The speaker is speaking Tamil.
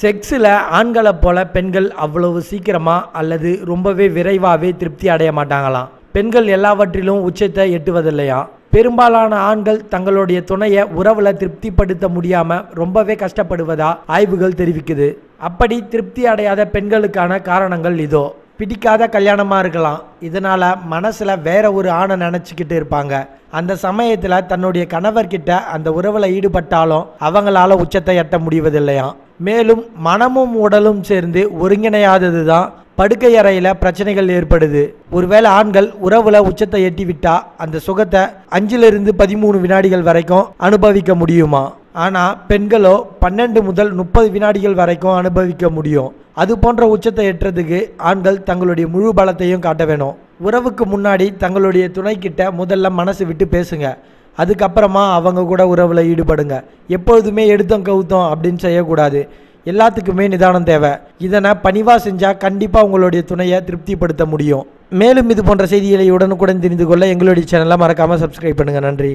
செக்ஸில் ஆண்களை போல பெண்கள் அவ்வளவு சீக்கிரமாக அல்லது ரொம்பவே விரைவாகவே திருப்தி அடைய மாட்டாங்களாம். பெண்கள் எல்லாவற்றிலும் உச்சத்தை எட்டுவதில்லையா? பெரும்பாலான ஆண்கள் தங்களுடைய துணையை உறவுல திருப்திப்படுத்த முடியாமல் ரொம்பவே கஷ்டப்படுவதா ஆய்வுகள் தெரிவிக்குது. அப்படி திருப்தி அடையாத பெண்களுக்கான காரணங்கள் இதோ. பிடிக்காத கல்யாணமாக இருக்கலாம். இதனால் மனசில் வேற ஒரு ஆணை நினச்சிக்கிட்டு இருப்பாங்க. அந்த சமயத்தில் தன்னுடைய கணவர்கிட்ட அந்த உறவில் ஈடுபட்டாலும் அவங்களால உச்சத்தை எட்ட முடிவதில்லையாம். மேலும் மனமும் உடலும் சேர்ந்து ஒருங்கிணையாதது தான் படுக்கை அறையில் பிரச்சனைகள் ஏற்படுது. ஒருவேளை ஆண்கள் உறவுல உச்சத்தை எட்டி விட்டா அந்த சுகத்தை அஞ்சிலிருந்து பதிமூணு வினாடிகள் வரைக்கும் அனுபவிக்க முடியுமா? ஆனால் பெண்களோ பன்னெண்டு முதல் முப்பது வினாடிகள் வரைக்கும் அனுபவிக்க முடியும். அது போன்ற உச்சத்தை எட்டுறதுக்கு ஆண்கள் தங்களுடைய முழு பலத்தையும் காட்ட வேணும். உறவுக்கு முன்னாடி தங்களுடைய துணைக்கிட்ட முதல்ல மனசு விட்டு பேசுங்க. அதுக்கப்புறமா அவங்க கூட உறவில் ஈடுபடுங்க. எப்பொழுதுமே எடுத்தோம் கவுத்தோம் அப்படின்னு செய்யக்கூடாது. எல்லாத்துக்குமே நிதானம் தேவை. இதனை பணிவாக செஞ்சால் கண்டிப்பாக உங்களுடைய துணையை திருப்திப்படுத்த முடியும். மேலும் இது போன்ற செய்திகளை உடனுக்குடன் தெரிந்து கொள்ள எங்களுடைய சேனலை மறக்காமல் சப்ஸ்கிரைப் பண்ணுங்கள் நன்றி.